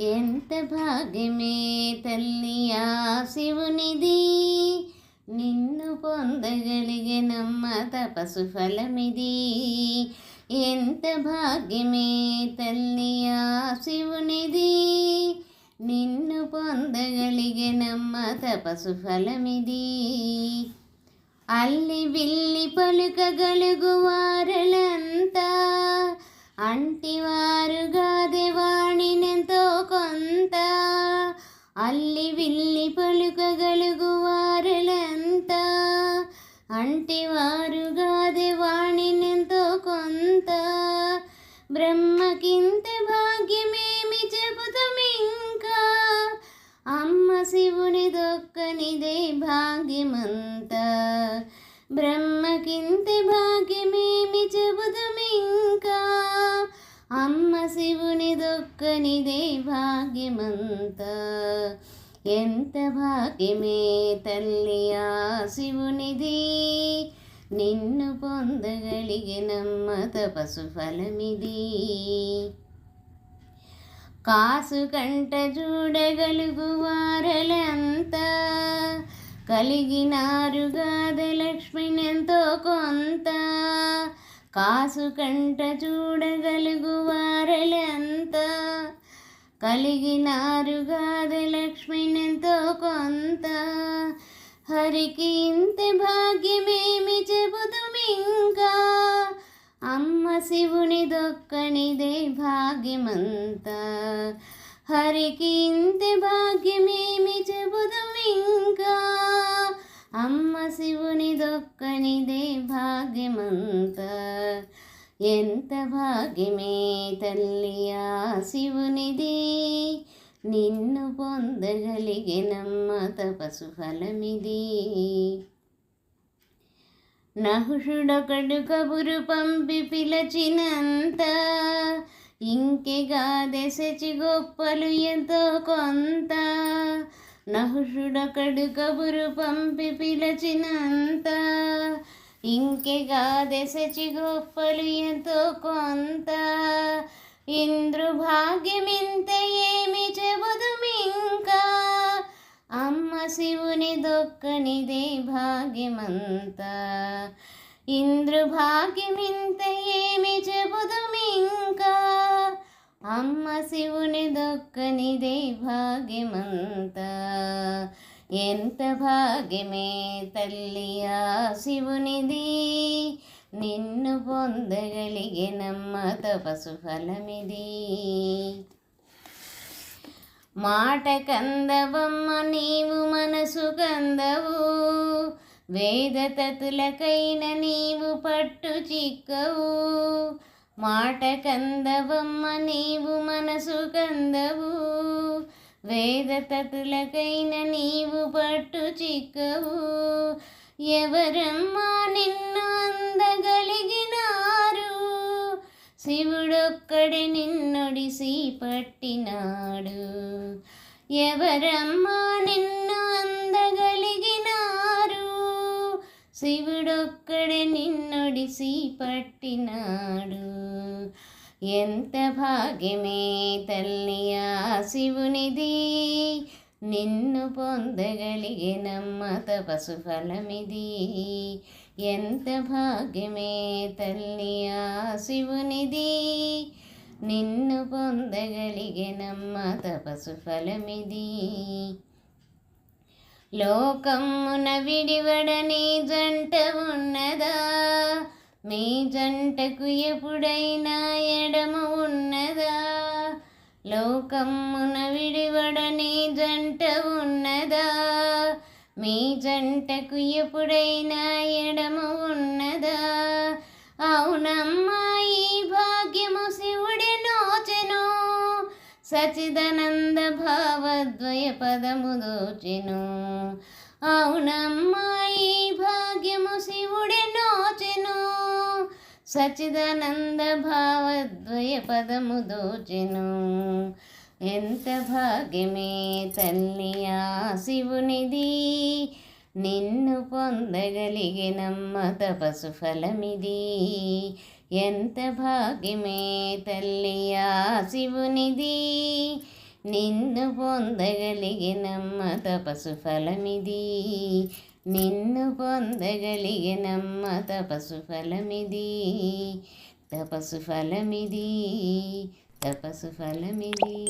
ఎంత భాగ్యమే తల్లి ఆ శివునిది. నిన్ను పొందగలిగినమ్మ తపసు ఫలమిది. ఎంత భాగ్యమే తల్లి ఆ శివునిది. నిన్ను పొందగలిగినమ్మ తపసు ఫలమిది. అల్లి విల్లి పలుకగలుగు వారలంతా. అంటివారుగా దేవాణి దొక్కనిదే భాగ్యమంత. బ్రహ్మకింత భాగ్యమేమి చెబుతామింకా అమ్మ శివుని దొక్కనిదే భాగ్యమంత. ఎంత భాగ్యమే తల్లి ఆ శివునిది? నిన్ను పొందగలిగినమ్మ తపసు ఫలమిది. కాసు కంట చూడగలుగు వారలంతా. కలిగినారు లక్ష్మినెంతో కొంత. కాసు కంట చూడగలుగు వారలంతా కలిగినారు లక్ష్మినెంతో కొంత. హరికి ఇంత భాగ్యమేమి చెబుతుమింకా అమ్మ శివుని దొక్కనిదే భాగ్యమంతా. హరికి ఇంత భాగ్యమేమి చెబుదమింకా ఒక్కనిదే భాగ్యమంత. ఎంత భాగ్యమే తల్లి ఆ శివునిది. నిన్ను పొందగలిగినమ్మ తపసు ఫలమిది. నహుషుడొకడు కబురు పంపి పిలచినంత. ఇంకెగా దశచి గొప్పలు ఎంతో కొంత. నహుషుడకడు కబురు పంపి పిలచినంత ఇంకెగా దశచి గొప్పలు ఎంతో కొంత. ఇంద్రు భాగ్యమింత ఏమి చెబుదుమింకా అమ్మ శివుని దొక్కనిదే భాగ్యమంతా. ఇంద్రు భాగ్యమింత ఏమి చెబుదు అమ్మ శివుని దొక్కనిదే భాగ్యమంత ఎంత భాగ్యమే తల్లి ఆ శివునిది. నిన్ను పొందగలిగినమ్మ తపసు ఫలమిది. మాట కందవమ్మ నీవు మనసు కందవు. వేదతతులకైన నీవు పట్టు చిక్కవు. మాట కందవమ్మ నీవు మనసు కందవు వేదతతులకైన నీవు పట్టు చిక్కవు. ఎవరమ్మా నిన్ను అందగలిగినారు? శివుడొక్కడే నిన్నొడిసి పట్టినాడు. ఎవరమ్మా నిన్ను అందగలిగినారు? శివుడొక్కడే నిన్నొడిసి పట్టినాడు ఎంత భాగ్యమే తల్లి ఆ శివునిది. నిన్ను పొందగలిగినమ్మ తపసు ఫలమిది. ఎంత భాగ్యమే తల్లి ఆ శివునిది. నిన్ను పొందగలిగినమ్మ తపసు ఫలమిది. లోకమున విడివడని జంట ఉన్నదా? మీ జంటకు ఎప్పుడైనా ఎడమ ఉన్నదా? లోకమున విడివడని జంట ఉన్నదా? మీ జంటకు ఎప్పుడైనా ఎడమ ఉన్నదా? అవునమ్మ సచిదనంద భావద్వయ పదము దోచెను అవునమ్మాయి భాగ్యము శివుడే నోచెను. సచిదానంద భావద్వయ పదము దోచెను ఎంత భాగ్యమే తల్లి ఆ శివునిది. నిన్ను పొందగలిగినమ్మ తపసు ఫలమిది. ఎంత భాగ్యమే తల్లి శివునిది. నిన్ను పొందగలిగినమ్మ తపసు ఫలమిది. నిన్ను పొందగలిగినమ్మ తపసు ఫలమిది. తపసు ఫలమిది. తపసు ఫలమిది.